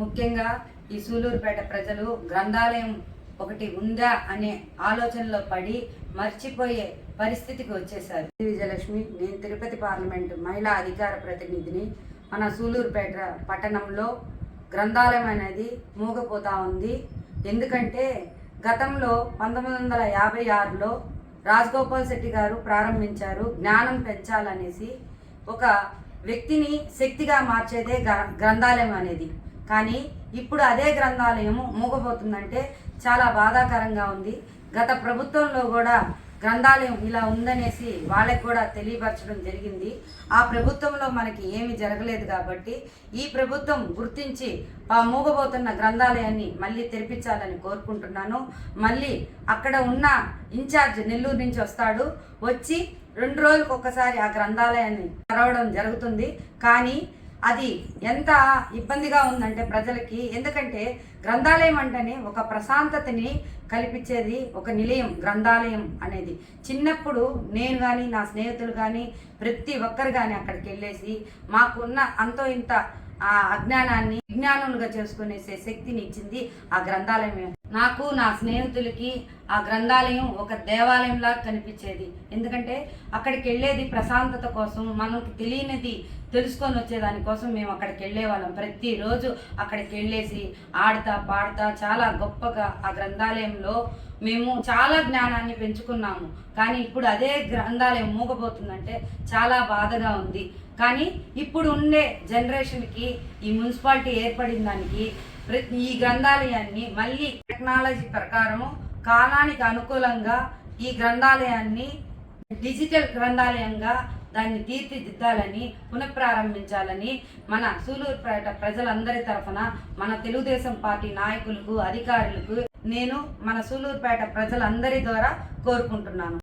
ముఖ్యంగా ఈ సూలూరుపేట ప్రజలు గ్రంథాలయం ఒకటి ఉందా అనే ఆలోచనలో పడి మర్చిపోయే పరిస్థితికి వచ్చేశారు. విజయలక్ష్మి నేను తిరుపతి పార్లమెంట్ మహిళా అధికార ప్రతినిధిని. మన సూలూరుపేట పట్టణంలో గ్రంథాలయం అనేది మూగపోతా ఉంది. ఎందుకంటే గతంలో పంతొమ్మిది వందల యాభై ఆరులో రాజగోపాల్ శెట్టి గారు ప్రారంభించారు జ్ఞానం పెంచాలనేసి ఒక వ్యక్తిని శక్తిగా మార్చేదే గ్రంథాలయం అనేది. కానీ ఇప్పుడు అదే గ్రంథాలయము మూగబోతుందంటే చాలా బాధాకరంగా ఉంది. గత ప్రభుత్వంలో కూడా గ్రంథాలయం ఇలా ఉందనేసి వాళ్ళకి కూడా తెలియపరచడం జరిగింది. ఆ ప్రభుత్వంలో మనకి ఏమీ జరగలేదు కాబట్టి ఈ ప్రభుత్వం గుర్తించి ఆ మూగబోతున్న గ్రంథాలయాన్ని మళ్ళీ తెరిపించాలని కోరుకుంటున్నాను. మళ్ళీ అక్కడ ఉన్న ఇన్ఛార్జ్ నెల్లూరు నుంచి వస్తాడు. వచ్చి రెండు రోజులకు ఒక్కసారి ఆ గ్రంథాలయాన్ని తెరవడం జరుగుతుంది. కానీ అది ఎంత ఇబ్బందిగా ఉందంటే ప్రజలకి ఎందుకంటే గ్రంథాలయం అంటేనే ఒక ప్రశాంతతని కల్పించేది ఒక నిలయం గ్రంథాలయం అనేది. చిన్నప్పుడు నేను కానీ నా స్నేహితులు కానీ ప్రతి ఒక్కరు కానీ అక్కడికి వెళ్ళేసి మాకున్న అంతో ఇంత ఆ అజ్ఞానాన్ని విజ్ఞానులుగా చేసుకునేసే శక్తిని ఇచ్చింది ఆ గ్రంథాలయం నాకు నా స్నేహితులకి ఆ గ్రంథాలయం ఒక దేవాలయంలా కనిపించేది. ఎందుకంటే అక్కడికి వెళ్ళేది ప్రశాంతత కోసం మనకు తెలియనిది తెలుసుకొని వచ్చేదాని కోసం మేము అక్కడికి వెళ్ళేవాళ్ళం. ప్రతిరోజు అక్కడికి వెళ్ళేసి ఆడతా పాడతా చాలా గొప్పగా ఆ గ్రంథాలయంలో మేము చాలా జ్ఞానాన్ని పెంచుకున్నాము. కానీ ఇప్పుడు అదే గ్రంథాలయం మూగపోతుందంటే చాలా బాధగా ఉంది. కానీ ఇప్పుడు ఉండే జనరేషన్కి ఈ మున్సిపాలిటీ ఏర్పడిన దానికి ఈ గ్రంథాలయాన్ని మళ్ళీ టెక్నాలజీ ప్రకారము కాలానికి అనుకూలంగా ఈ గ్రంథాలయాన్ని డిజిటల్ గ్రంథాలయంగా దాన్ని తీర్చిదిద్దాలని పునఃప్రారంభించాలని మన సూలూరుపేట ప్రజలందరి తరఫున మన తెలుగుదేశం పార్టీ నాయకులకు అధికారులకు నేను మన సూలూరుపేట ప్రజలందరి ద్వారా కోరుకుంటున్నాను.